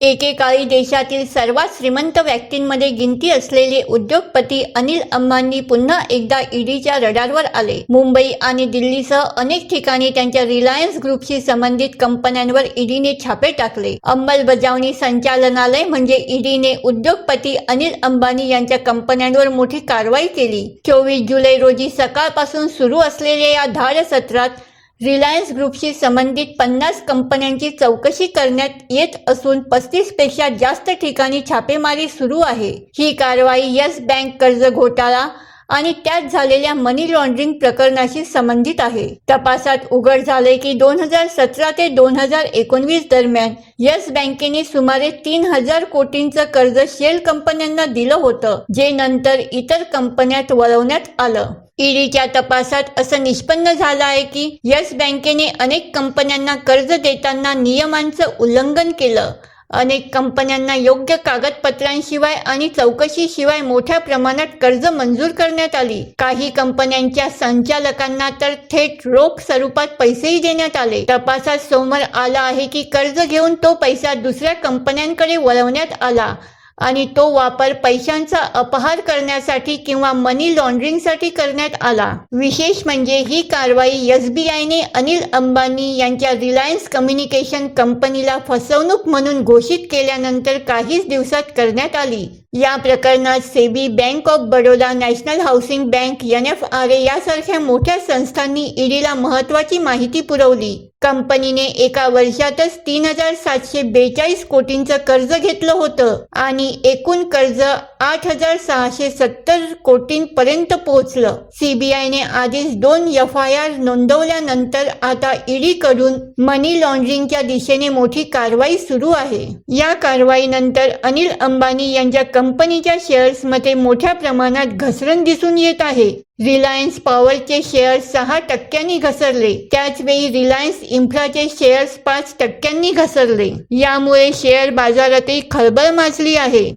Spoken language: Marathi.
एकेकाळी देशातील सर्वात श्रीमंत व्यक्तींमध्ये गिनती असलेले उद्योगपती अनिल अंबानी पुन्हा एकदा ईडीच्या रडारवर आले. मुंबई आणि दिल्लीसह अनेक ठिकाणी त्यांच्या रिलायन्स ग्रुपशी संबंधित कंपन्यांवर ईडीने छापे टाकले. अंमलबजावणी संचालनालय म्हणजे ईडीने उद्योगपती अनिल अंबानी यांच्या कंपन्यांवर मोठी कारवाई केली. चोवीस जुलै रोजी सकाळपासून सुरू असलेल्या या धाड सत्रात रिलायन्स ग्रुपशी संबंधित पन्नास कंपन्यांची चौकशी करण्यात येत असून पस्तीसपेक्षा जास्त ठिकाणी छापेमारी सुरू आहे. ही कारवाई येस बँक कर्ज घोटाळा आणि त्यात झालेल्या मनी लॉन्ड्रिंग प्रकरणाशी संबंधित आहे. तपासात उघड झाले की दोन हजार सतरा ते दोन हजार एकोणवीस दरम्यान येस बँकेने सुमारे तीन हजार कोटींचं कर्ज शेल कंपन्यांना दिलं होतं जे नंतर इतर कंपन्यात वळवण्यात आलं. ईडीच्या तपासात असं निष्पन्न झालं आहे की येस बँकेने अनेक कंपन्यांना कर्ज देताना नियमांचं उल्लंघन केलं. अनेक कंपन्यांना योग्य कागदपत्रांशिवाय आणि चौकशीशिवाय मोठ्या प्रमाणात कर्ज मंजूर करण्यात आली. काही कंपन्यांच्या संचालकांना तर थेट रोख स्वरूपात पैसेही देण्यात आले. तपासात समोर आला आहे की कर्ज घेऊन तो पैसा दुसऱ्या कंपन्यांकडे वळवण्यात आला. आणि तो वापर पैशांचा अपहार करण्यासाठी किंवा मनी लॉन्ड्रिंगसाठी करण्यात आला. विशेष म्हणजे ही कारवाई एसबीआयने अनिल अंबानी यांच्या रिलायन्स कम्युनिकेशन कंपनीला फसवणूक म्हणून घोषित केल्यानंतर काहीच दिवसात करण्यात आली. या प्रकरणात SEBI bank of Baroda national housing bank N F R A यासारख्या मोठ्या संस्थांनी ईडीला महत्वाची माहिती पुरवली. कंपनीने एका वर्षातच तीन हजार सातशे बेचाळीस कोटींचं कर्ज घेतलं होतं आणि एकूण कर्ज आठ हजार सहाशे सत्तर कोटींपर्यंत पोहोचलं. सीबीआयने आधीच दोन एफ आय आर नोंदवल्यानंतर आता ईडीकडून मनी लॉन्ड्रिंगच्या दिशेने मोठी कारवाई सुरू आहे. या कारवाईनंतर अनिल अंबानी यांच्या कंपनीच्या शेअर्समध्ये मोठ्या प्रमाणात घसरण दिसून येत आहे. रिलायन्स पॉवरचे शेअर्स सहा टक्क्यांनी घसरले. त्याचवेळी रिलायन्स इन्फ्राचे शेअर्स पाच टक्क्यांनी घसरले. यामुळे शेअर बाजारातही खळबळ माजली आहे.